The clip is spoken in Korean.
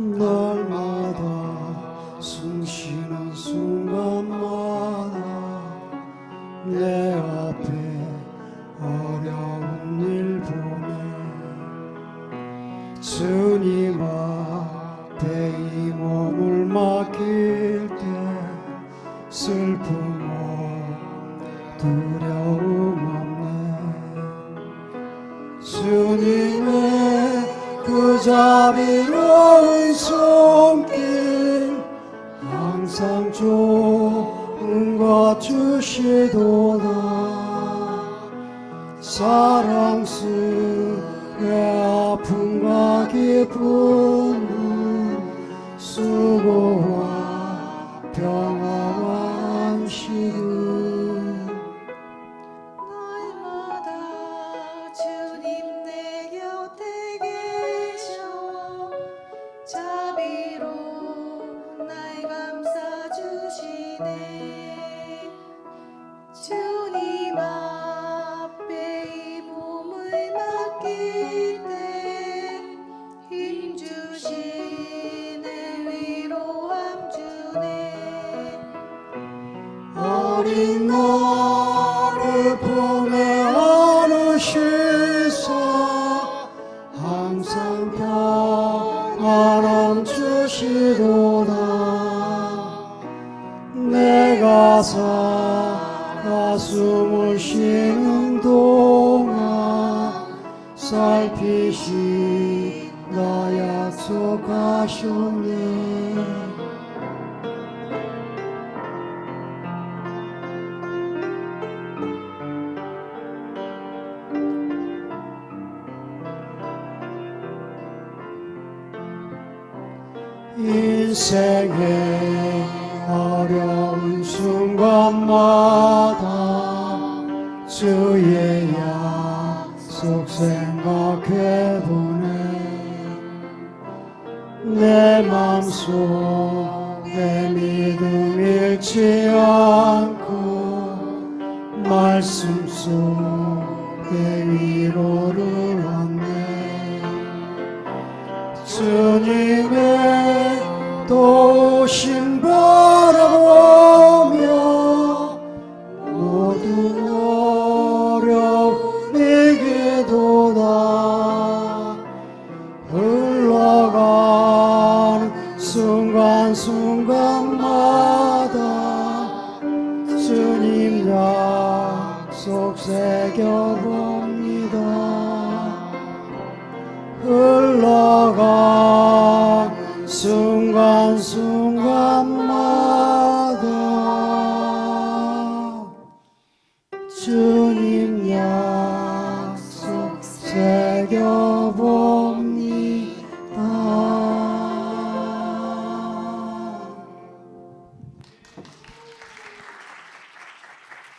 날마다 숨 쉬는 순간마다 내 앞에 어려운 일 보내. 주님 앞에 이 몸을 맡길 때 슬픔 없 두려움 없네. 주님의 자비로운 손길 항상 좋은 것 주시도다. 사랑스레 아픔과 기쁨은 수고 자비로 날 감싸 주시네. 주님 앞에 이 몸을 맡길 때 힘 주시네 위로함 주네. 어린 나를 품에 안으시사 항상 평 안함 주시도다. 내가 살아 숨을 쉬는 동안 살피신다 약속하셨네 인생의 어려운 순간마다 주의 약속 생각해보네. 내 맘속에 믿음 잃지 않고 말씀 속에 위로를 얻네. 주님의 도심 바라보며 모든 어려움 이기도다 흘러가는 순간순간마다 주님 약속 새겨봅니다. 흘러간 순간순간마다 주님 약속 새겨봅니다